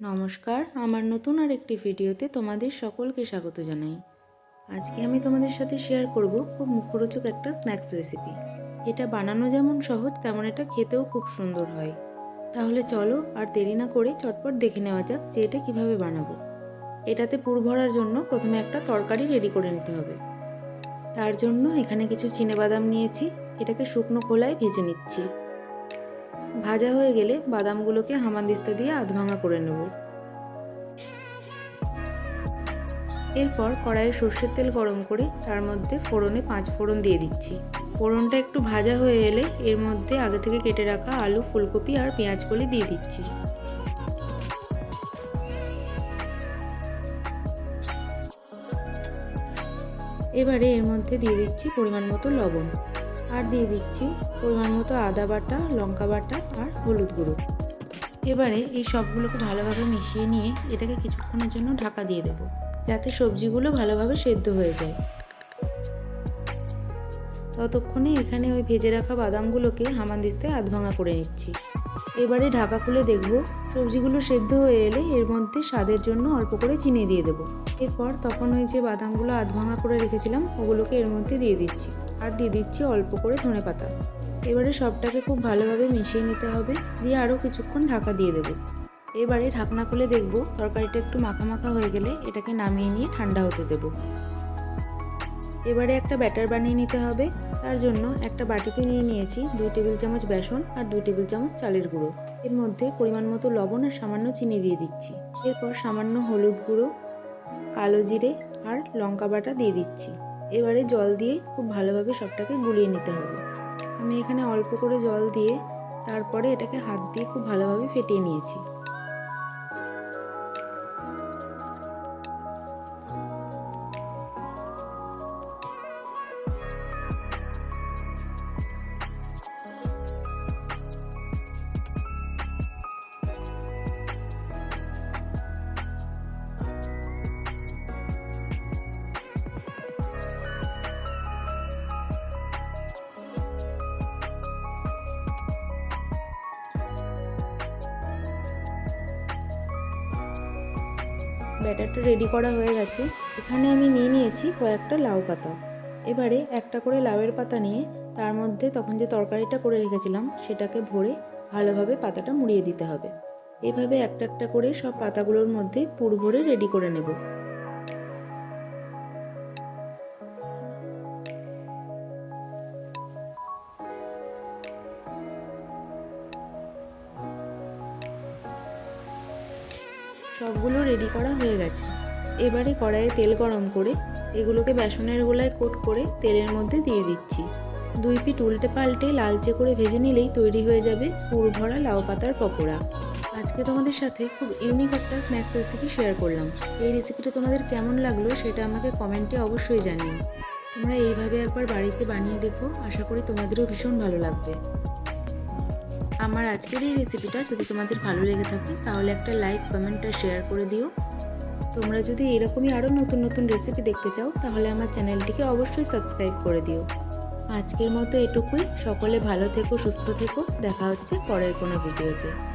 নমস্কার, আমার নতুন আর একটি ভিডিওতে তোমাদের সকলকে স্বাগত জানাই। আজকে আমি তোমাদের সাথে শেয়ার করব খুব মুখরোচক একটা স্ন্যাক্স রেসিপি এটা বানানো যেমন সহজ, তেমন এটা খেতেও খুব সুন্দর হয়। তাহলে চলো আর দেরি না করে চটপট দেখে নেওয়া যাক যে এটা কীভাবে বানাবো। এটাতে পুর ভরার জন্য প্রথমে একটা তরকারি রেডি করে নিতে হবে। তার জন্য এখানে কিছু বাদাম নিয়েছি, এটাকে শুকনো খোলায় ভেজে নিচ্ছি। ভাজা হয়ে গেলে বাদামগুলোকে হামানদিস্তা দিয়ে আধ ভাঙা করে নেব। এরপর কড়াইয়ে সর্ষের তেল গরম করে তার মধ্যে ফোড়নে পাঁচ ফোড়ন দিয়ে দিচ্ছি। ফোড়নটা একটু ভাজা হয়ে এলে এর মধ্যে আগে থেকে কেটে রাখা আলু, ফুলকপি আর পেঁয়াজ কলি দিয়ে দিচ্ছি। এবারে এর মধ্যে দিয়ে দিচ্ছি পরিমাণ মতো লবণ। আর দিয়ে দিচ্ছি পরিমাণ মতো আদা বাটা, লঙ্কা বাটা আর হলুদ গুঁড়ো। এবারে এই সবগুলোকে ভালোভাবে মিশিয়ে নিয়ে এটাকে কিছুক্ষণের জন্য ঢাকা দিয়ে দেব, যাতে সবজিগুলো ভালোভাবে সেদ্ধ হয়ে যায়। ততক্ষণে এখানে ওই ভেজে রাখা বাদামগুলোকে হামানদিস্তায় আধ ভাঙা করে নিচ্ছি। এবারে ঢাকা খুলে দেখব সবজিগুলো সেদ্ধ হয়ে এলে এর মধ্যে স্বাদের জন্য অল্প করে চিনি দিয়ে দেবো। এরপর তখন ওই যে বাদামগুলো আধ ভাঙা করে রেখেছিলাম, ওগুলোকে এর মধ্যে দিয়ে দিচ্ছি। আর দিয়ে দিচ্ছি অল্প করে ধনে পাতা। এবারে সবটাকে খুব ভালোভাবে মিশিয়ে নিতে হবে, দিয়ে আরও কিছুক্ষণ ঢাকা দিয়ে দেবো। এবারে ঢাকনা খুলে দেখব তরকারিটা একটু মাখা মাখা হয়ে গেলে এটাকে নামিয়ে নিয়ে ঠান্ডা হতে দেব। এবারে একটা ব্যাটার বানিয়ে নিতে হবে, তার জন্য একটা বাটিতে নিয়ে নিয়েছি দুই টেবিল চামচ বেসন আর দুই টেবিল চামচ চালের গুঁড়ো। এর মধ্যে পরিমাণ মতো লবণ আর সামান্য চিনি দিয়ে দিচ্ছি। এরপর সামান্য হলুদ গুঁড়ো, কালো জিরে আর লঙ্কা বাটা দিয়ে দিচ্ছি। এবারে জল দিয়ে খুব ভালোভাবে সবটাকে গুলিয়ে নিতে হবে। আমি এখানে অল্প করে জল দিয়ে তারপরে এটাকে হাত দিয়ে খুব ভালোভাবে ফেটিয়ে নিয়েছি। ব্যাটারটা রেডি করা হয়ে গেছে। এখানে আমি নিয়ে নিয়েছি কয়েকটা লাউ পাতা। এবারে একটা করে লাউয়ের পাতা নিয়ে তার মধ্যে তখন যে তরকারিটা করে রেখেছিলাম, সেটাকে ভরে ভালোভাবে পাতাটা মুড়িয়ে দিতে হবে। এভাবে একটা একটা করে সব পাতাগুলোর মধ্যে পুর ভরে রেডি করে নেব। সবগুলো রেডি করা হয়ে গেছে। এবারে কড়াইয়ে তেল গরম করে এগুলোকে বেসনের গোলায় কোট করে তেলের মধ্যে দিয়ে দিচ্ছি। দুই পিঠ উল্টে পাল্টে লালচে করে ভেজে নিলেই তৈরি হয়ে যাবে পুর ভরা লাউ পাতার পকোড়া। আজকে তোমাদের সাথে খুব ইউনিক একটা স্ন্যাক্স রেসিপি শেয়ার করলাম। এই রেসিপিটা তোমাদের কেমন লাগল সেটা আমাকে কমেন্টে অবশ্যই জানিও। তোমরা এইভাবে একবার বাড়িতে বানিয়ে দেখো, আশা করি তোমাদেরও ভীষণ ভালো লাগবে। আমার আজকের এই রেসিপিটা যদি তোমাদের ভালো লেগে থাকে, তাহলে একটা লাইক কমেন্ট আর শেয়ার করে দিও। তোমরা যদি এরকমই আরও নতুন নতুন রেসিপি দেখতে চাও, তাহলে আমার চ্যানেলটিকে অবশ্যই সাবস্ক্রাইব করে দিও। আজকের মতো এটুকুই। সকলে ভালো থেকো, সুস্থ থেকো। দেখা হচ্ছে পরের কোনো ভিডিওতে